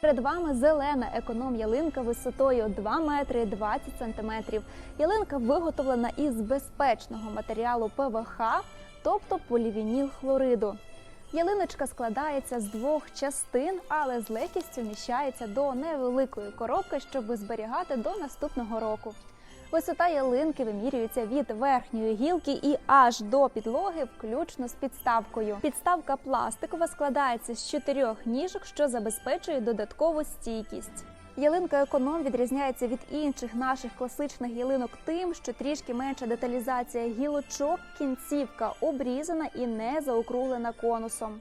Перед вами зелена економ-ялинка висотою 2 метри 20 сантиметрів. Ялинка виготовлена із безпечного матеріалу ПВХ, тобто полівініл хлориду. Ялиночка складається з двох частин, але з легкістю міщається до невеликої коробки, щоб зберігати до наступного року. Висота ялинки вимірюється від верхньої гілки і аж до підлоги, включно з підставкою. Підставка пластикова складається з чотирьох ніжок, що забезпечує додаткову стійкість. Ялинка економ відрізняється від інших наших класичних ялинок тим, що трішки менша деталізація гілочок, кінцівка обрізана і не заокруглена конусом.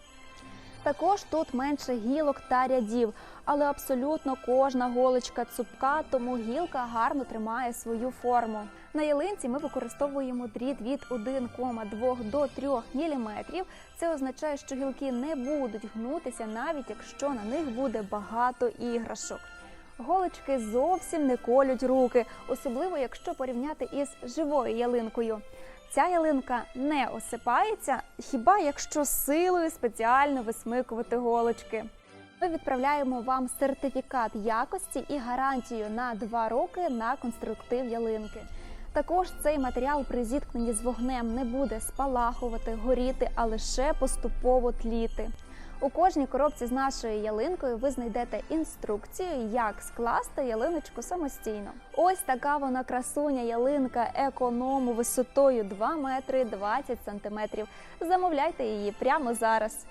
Також тут менше гілок та рядів, але абсолютно кожна голочка цупка, тому гілка гарно тримає свою форму. На ялинці ми використовуємо дріт від 1,2 до 3 мм. Це означає, що гілки не будуть гнутися, навіть якщо на них буде багато іграшок. Голочки зовсім не колють руки, особливо якщо порівняти із живою ялинкою. Ця ялинка не осипається, хіба якщо силою спеціально висмикувати голочки. Ми відправляємо вам сертифікат якості і гарантію на 2 роки на конструктив ялинки. Також цей матеріал при зіткненні з вогнем не буде спалахувати, горіти, а лише поступово тліти. У кожній коробці з нашою ялинкою ви знайдете інструкцію, як скласти ялиночку самостійно. Ось така вона красуня ялинка економу висотою 2 метри 20 сантиметрів. Замовляйте її прямо зараз.